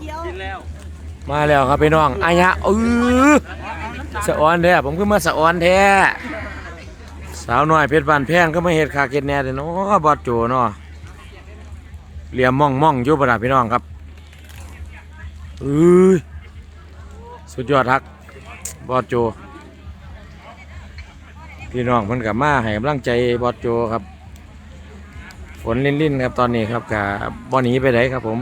เขียวกินแล้วมาแล้วครับพี่น้องอายะเออสะออนแท้ผมก็มาสะออนแท้สาวน้อยเพชรบานแพงก็มาเฮ็ดคาเก็ตแน่เด้อเนาะบอดโจเนาะเหลี่ยมม่องม่องๆอยู่ประดับพี่น้องครับเอ้ยสุดยอดทักบอดโจ พี่น้องเพิ่นกับมาให้กำลังใจบอดโจครับ ฝนลิ่นๆครับตอนนี้ครับกับบ่หนีไปไหนครับผม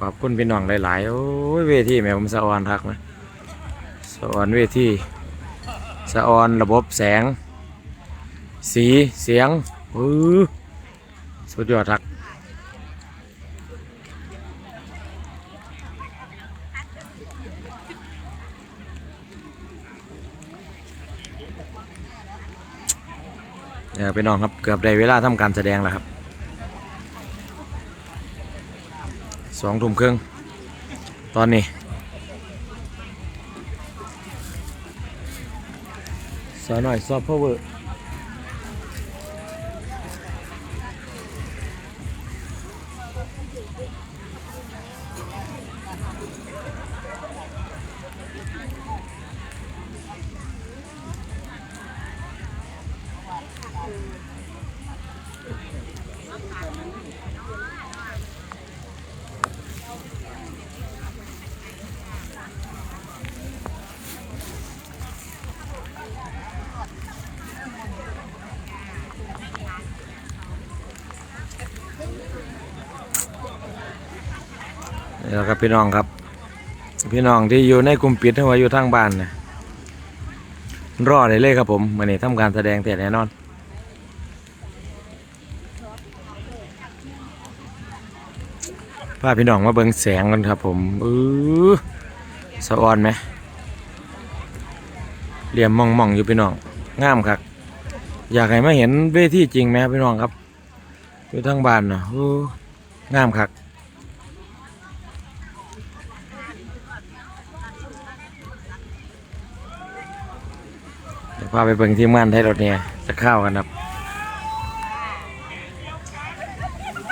ขอบคุณพี่น้องหลายๆ โอ้ยเวทีแม่ผมสะออนทักนะสะออนเวทีสะออนระบบแสง สีเสียงออสุดยอดทักเดี๋ยวพี่น้องครับเกือบได้เวลาทำการแสดงแล้วครับ สองทุ่มครึ่งตอนนี้สาวหน่อยซอฟต์พาวเวอร์ นี่แหล้วครับพี่น้องครับ พี่น้องที่อยู่ในกลุ่มปิดหรือว่าอยู่ทางบ้านนะรอได้เลยครับผมมื่อนี้ทำการแสดงแต่แน่นอนพาพี่น้องมาเบิ่งแสงกันครับผมอือสะออนไหมเหลี่ยมมองมองอยู่พี่น้องงามครับ อยากให้มาเห็นเวทีจริงไหมครับพี่น้องครับอยู่ทางบ้านเนาะหูงามครับ พาไปเบิ่งทีมงานไทยรถเนี่ยจะเข้าวกันครับ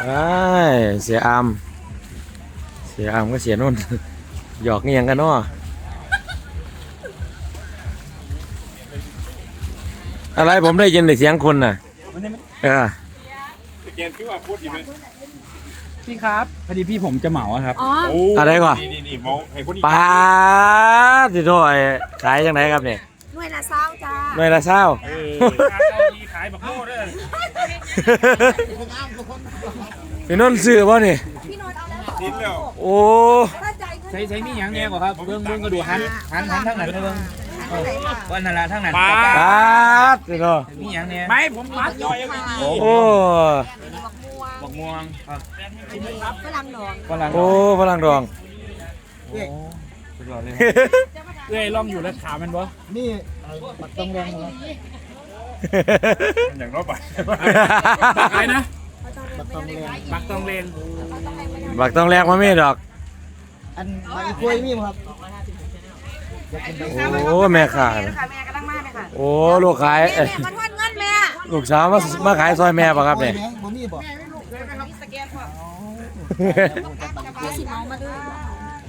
ไอ้ยเสียอามเสียอามก็เสียนุ่น หยอกเงียงกันเนาะอะไรผมได้ยินแต่เสียงคุณน่ะเออเกมที่ว่าพูดอยู่ไหมพี่ครับพอดีพี่ผมจะเหมาอะครับอ๋อโอ้อะไรก่อนนี่นี่นี่มองให้คนนี้ปลาสิโถอยขายยังไงครับเนี่ยหน่ วยละเศร้าจ้าหน่วยละเศร้าเออขายเก้าทีขายบักโม่ด้วยพี่นุ่นซื้อป่ะนี่พี่โนนเอาแล้วกินแล้วโอ้ถ้าใจขึ้นใช้ใช้มีหยังแน่กว่าครับเบิ้งเบิ้งก็ดูหันหันหันทั้งนั้นเลยเบิ้งหาที่ไหนค่ะวันนั้นละทั้งนั้นปลาปลาสิโถมีหยังแน่ไม่ผมมัดย่อยยังไม่มีโอ้บักม่วงบักม่วงครับฝรั่งดองฝรั่งโอ้พลังดองสุดยอดเลย เอ้ยลองอยู่แล้วขามันบ่นี่ปักตรงแรงบ่อย่างน้อยไปอะไรนะบักตองเรียนปักตรงแรงบักต้องแลกมาไม่ดอก อันมาอีกล้วยมีบ่ครับโอ้แม่ขายค่ะแม่กำลังมาเลยค่ะโอ้ลูกขายเอ้ยแม่มาทอดเงินแม่ลูกสาวมามาขายซอยแม่ป่ะครับเนี่ยกล้วยแหบ่มีบ่สแกนพอพี่สิเมามาด้วยเ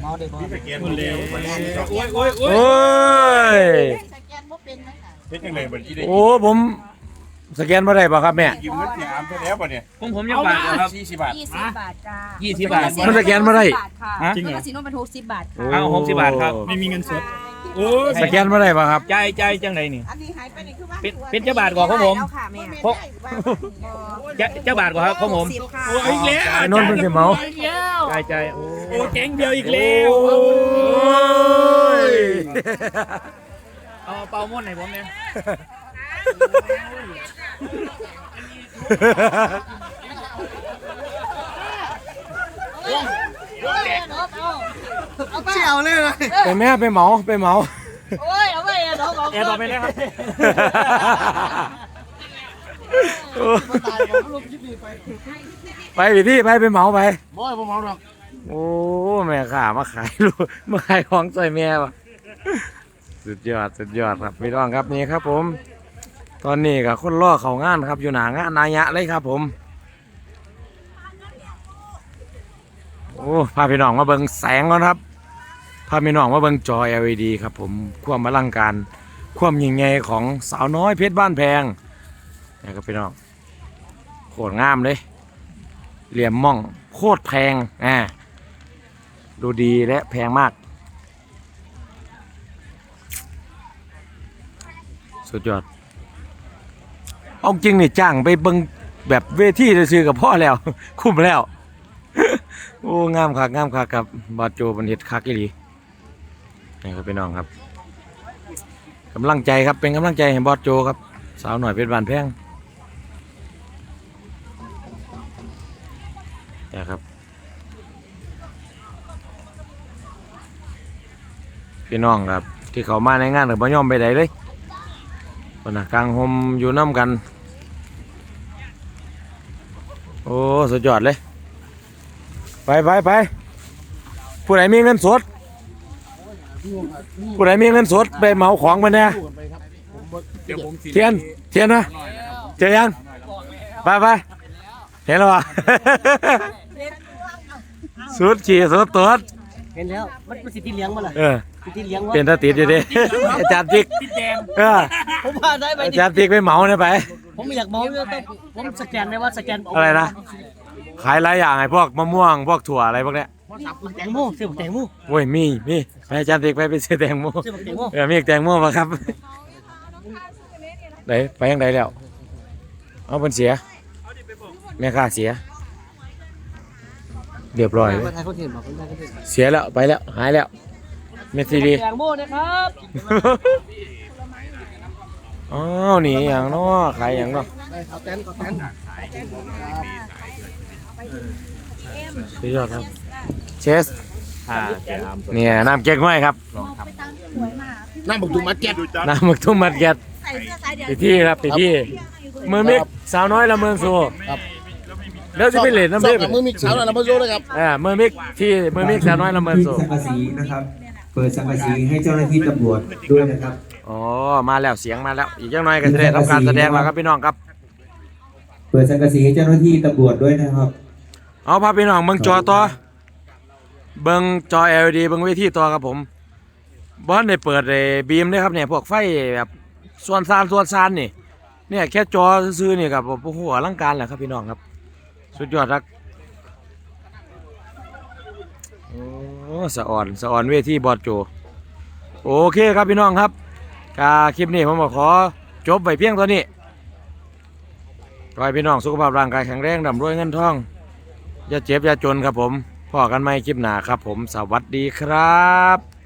มาได้บ่พี่ไปเกมคนเร็วโอ้ยโอ้ยโอ้ยโอ้ยสแกนบ่เป็นไหมคะเป็นยังไงเหมือนที่ได้โอ้ผมสแกนมาได้ป่ะครับแม่ยืมเงินเสียอามไปแล้วป่ะเนี่ยผมผมยังบาทครับสี่สิบบาทยี่สิบบาทจ้ายี่สิบบาท มันสแกนมาได้บาทค่ะฮะ จริงเหรอสีนุ่นเป็นหกสิบบาทค่ะเอาหกสิบบาทครับ ไม่มีเงินสด โอ้ยสแกนมาได้ป่ะครับ ใจใจายจังไหนนี่ อันนี้หายไปนี่คือว่าเป็นเป็นเจ้าบาทกว่าของผม แล้วค่ะแม่พกเจ้าเจ้าบาทกว่าครับของผม สิบค่ะโอ้ยอีกแล้วไอ้นนท์เป็นสิเมาใจใจายโอ้ แก๊งเดียวอีกแล้วโอ้ยเอาเป่าม่วนให้ผมเนี่ยเสี่ยวเลยไปแม่ไปเหมาไปเหมาโอ้ยเอาไปเนาะแอร์ต่อไปนะครับตายบ่ลงคลิปนี้ไปไปพี่พี่ไปไปเหมาไปบ่ให้บ่เมาดอก โอ้แม่ข่ามาขายลูกมาขายของใส่แม่วะสุดยอดสุดยอดครับพี่น้องครับนี่ครับ ผม ตอนนี้กับคนล่อเขางานครับอยู่หนางานนายะเลยครับ ผม โอ้พาพี่น้องมาเบิ่งแสงก่อนครับพาพี่น้องมาเบิ่งจอ LED ครับ ผมความอลังการ ความยิ่งใหญ่ของสาวน้อยเพชรบ้านแพงนะครับพี่น้องโคตรงามเลยเหลี่ยมม่องโคตรแพงอ่า ดูดีและแพงมาก สุดยอด เอาจริงนี่จ้างไปเบิงแบบเวทีซื้อกับพ่อแล้ว คุ้มแล้ว โอ้งามคักงามคักครับบาโจบันเฮ็ดคักอีหลีนี่ครับพี่น้องครับกำลังใจครับเป็นกำลังใจให้บอสโจครับ สาวหน่อยเป็นบานแพง พี่น้องครับ ที่เขามาในงานกับบ่ยอมไปไหนเลยคนน่ะกลางหมอยู่น้ำกัน โอ้สุดยอดเลย ไปไปไปผู้ใดมีเงินสด ผู้ใดมีเงินสดไปเหมาของมาเนี่ยเดี๋ยวผมสิเทียนเทียนนะเจอยังไปไปเห็นแล้ววะสุดขี่สุดตัวจ เห็นแล้วมันเป็นสิทธิเลี้ยงมาล่ะเออ สิทธิเลี้ยงวะเป็นตาติดอยู่ดิ อาจารย์ติ๊กเออผมพาได้ไปอาดิจารย์ติ๊กไปเหมาเนี่ยไป ผมไม่อยากมองเลยต้องผมสแกนได้ว่าสแกนอะไรนะ ขายหลายอย่างไอ้พวกมะม่วงพวกถั่วอะไรพวกเนี้ยแตงโมซื้อแตงโมโอ้ยมีมีไปอาจารย์ติ๊กไปไปซื้อแตงโมซื้อแตงโมเออมีแตงโมมาครับไหนไปยังไงแล้ว เอาเป็นเสียแม่ค่าเสีย เรียบร้อยเลยคนไทยคนเห็นบอกคนไทยคนเห็นเสียแล้วไปแล้วหายแล้วเมสซีดีแตงโมนะครับอ๋อนี่อย่างเนาะขายอย่างเนาะเอาแตนเอาแตนสุดยอดครับ เชสเนี่ยน้ำเก๊กห้อยครับน้ำบุกตุมัดแก๊สน้ำหมึกทุ่มมัดแกดใส่เสื้อสายเดียวไปที่ครับไปที่เมืองมิกสาวน้อยละเมืองสู แล้วจะไปเล่นน้ำเล่นมือมีสาวหน่อยนะมาโซ่เลยครับอ่าเมืองมิกที่เมืองมิกสาวน้อยละเมืองที่สูสังกะสีนะครับ เปิดสังกะสีให้เจ้าหน้าที่ตำรวจด้วยนะครับอ๋อมาแล้วเสียงมาแล้วอีกยังน้อยก็จะได้ทำการแสดงแล้วครับพี่น้องครับ เปิดสังกะสีให้เจ้าหน้าที่ตำรวจด้วยนะครับ เอาพาพี่น้องเบิ่งจอต่อเบิ่งจอ LED เบิ่งเวทีต่อครับผมบอลได้เปิดไอ้บีมเด้ครับเนี่ยพวกไฟแบบส่วนซานส่วนซานนี่เนี่ยแค่จอซื่อๆนี่ครับโอ้โหอลังการแหละครับพี่น้องครับ สุดยอดครับโอ้สะอ่อนสะอ่อนเวทีบอดโจ โอเคครับพี่น้องครับกาคลิปนี้ผมขอจบไว้เพียงเท่านี้ขอให้พี่น้องสุขภาพร่างกายแข็งแรงร่ำรวยเงินทอง อย่าเจ็บอย่าจนครับผมพอกันไหมคลิปหนาครับผม สวัสดีครับ